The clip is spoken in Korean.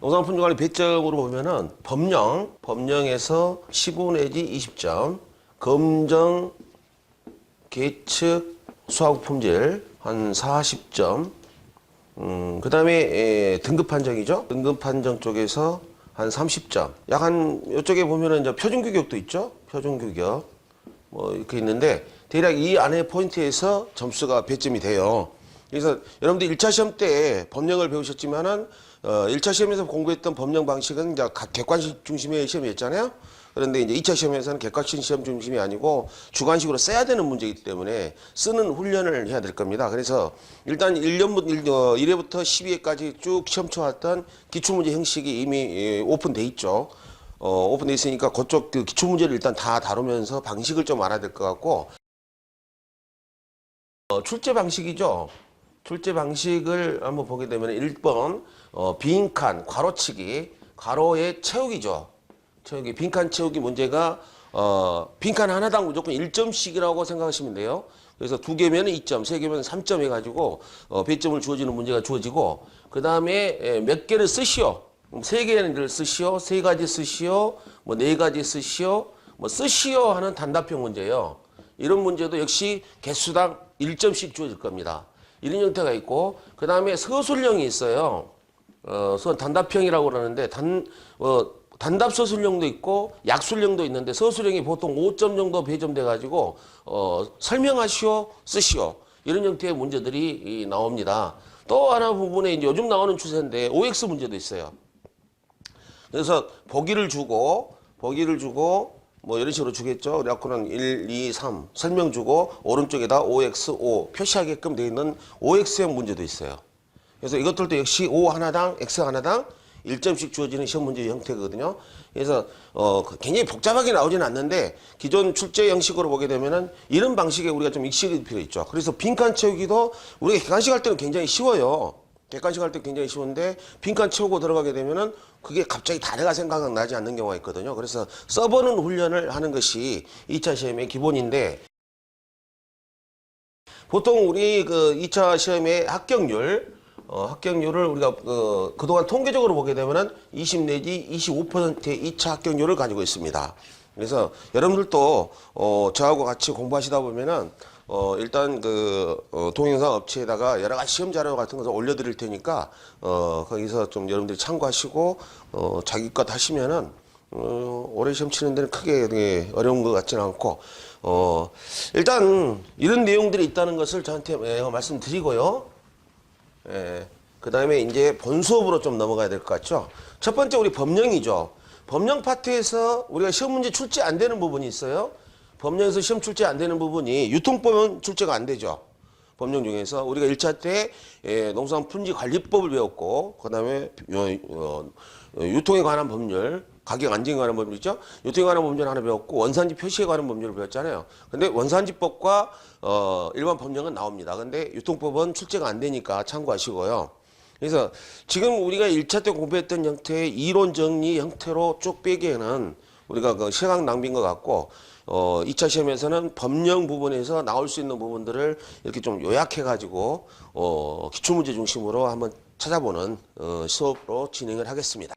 농산품종관리 배점으로 보면은 법령, 법령에서 15 내지 20점, 검정, 계측, 수학 품질 한 40점, 음, 그 다음에 등급 판정이죠. 등급 판정 쪽에서 한 30점. 약간 이쪽에 보면은 이제 표준 규격도 있죠. 표준 규격. 뭐 이렇게 있는데 대략 이 안에 포인트에서 점수가 배점이 돼요. 그래서 여러분들 1차 시험 때 법령을 배우셨지만은 어 1차 시험에서 공부했던 법령 방식은 이제 각 객관식 중심의 시험이었잖아요. 그런데 이제 2차 시험에서는 객관식 시험 중심이 아니고 주관식으로 써야 되는 문제이기 때문에 쓰는 훈련을 해야 될 겁니다. 그래서 일단 1년부터 1회부터 12회까지 쭉 시험 쳐왔던 기출문제 형식이 이미 예, 오픈돼 있죠. 어, 오픈돼 있으니까 그쪽 그 기출 문제를 일단 다 다루면서 방식을 좀 알아야 될 것 같고 어, 출제 방식이죠. 출제 방식을 한번 보게 되면 1번 어, 빈칸 괄호치기 괄호의 채우기죠. 채우기 빈칸 채우기 문제가 어, 빈칸 하나당 무조건 1점씩이라고 생각하시면 돼요. 그래서 두 개면 2점, 세 개면 3점 해가지고 어, 배점을 주어지는 문제가 주어지고 그 다음에 몇 개를 쓰시오. 세 개를 쓰시오, 세 가지 쓰시오, 뭐 네 가지 쓰시오, 뭐 쓰시오 하는 단답형 문제예요. 이런 문제도 역시 개수당 1점씩 주어질 겁니다. 이런 형태가 있고 그 다음에 서술형이 있어요. 어, 서 단답형이라고 그러는데 단 어, 단답 서술형도 있고 약술형도 있는데 서술형이 보통 5점 정도 배점돼 가지고 어, 설명하시오, 쓰시오 이런 형태의 문제들이 이, 나옵니다. 또 하나 부분에 이제 요즘 나오는 추세인데 OX 문제도 있어요. 그래서 보기를 주고 보기를 주고 뭐 이런 식으로 주겠죠. 그래갖고는 1, 2, 3 설명 주고 오른쪽에다 OX, O 표시하게끔 되어 있는 OX형 문제도 있어요. 그래서 이것들도 역시 O 하나당 X 하나당 1점씩 주어지는 시험 문제 형태거든요. 그래서 어 굉장히 복잡하게 나오지는 않는데 기존 출제 형식으로 보게 되면은 이런 방식에 우리가 좀 익숙해질 필요 있죠. 그래서 빈칸 채우기도 우리가 객관식 할 때는 굉장히 쉬워요. 객관식 할 때 굉장히 쉬운데 빈칸 채우고 들어가게 되면은 그게 갑자기 다래가 생각나지 않는 경우가 있거든요. 그래서 써보는 훈련을 하는 것이 2차 시험의 기본인데 보통 우리 그 2차 시험의 합격률 어, 합격률을 우리가 그, 그동안 통계적으로 보게 되면은 20 내지 25%의 2차 합격률을 가지고 있습니다. 그래서 여러분들도 어, 저하고 같이 공부하시다 보면은 어, 일단 그 어, 동영상 업체에다가 여러 가지 시험 자료 같은 것을 올려드릴 테니까 어, 거기서 좀 여러분들이 참고하시고 어, 자기 것 하시면은 어, 올해 시험 치는 데는 크게 어려운 것 같지는 않고 어, 일단 이런 내용들이 있다는 것을 저한테 예, 말씀드리고요. 예. 그 다음에 이제 본 수업으로 좀 넘어가야 될 것 같죠. 첫 번째 우리 법령이죠. 법령 파트에서 우리가 시험 문제 출제 안 되는 부분이 있어요. 법령에서 시험 출제 안 되는 부분이 유통법은 출제가 안 되죠. 법령 중에서 우리가 1차 때 예, 농산 품질 관리법을 배웠고 그다음에 어, 어, 유통에 관한 법률, 가격 안정에 관한 법률 있죠. 유통에 관한 법률 하나 배웠고 원산지 표시에 관한 법률을 배웠잖아요. 근데 원산지법과 어, 일반 법령은 나옵니다. 근데 유통법은 출제가 안 되니까 참고하시고요. 그래서 지금 우리가 1차 때 공부했던 형태의 이론 정리 형태로 쭉 빼기에는 우리가 그 시간 낭비인 것 같고 어 2차 시험에서는 법령 부분에서 나올 수 있는 부분들을 이렇게 좀 요약해 가지고 어 기출 문제 중심으로 한번 찾아보는 어 수업으로 진행을 하겠습니다.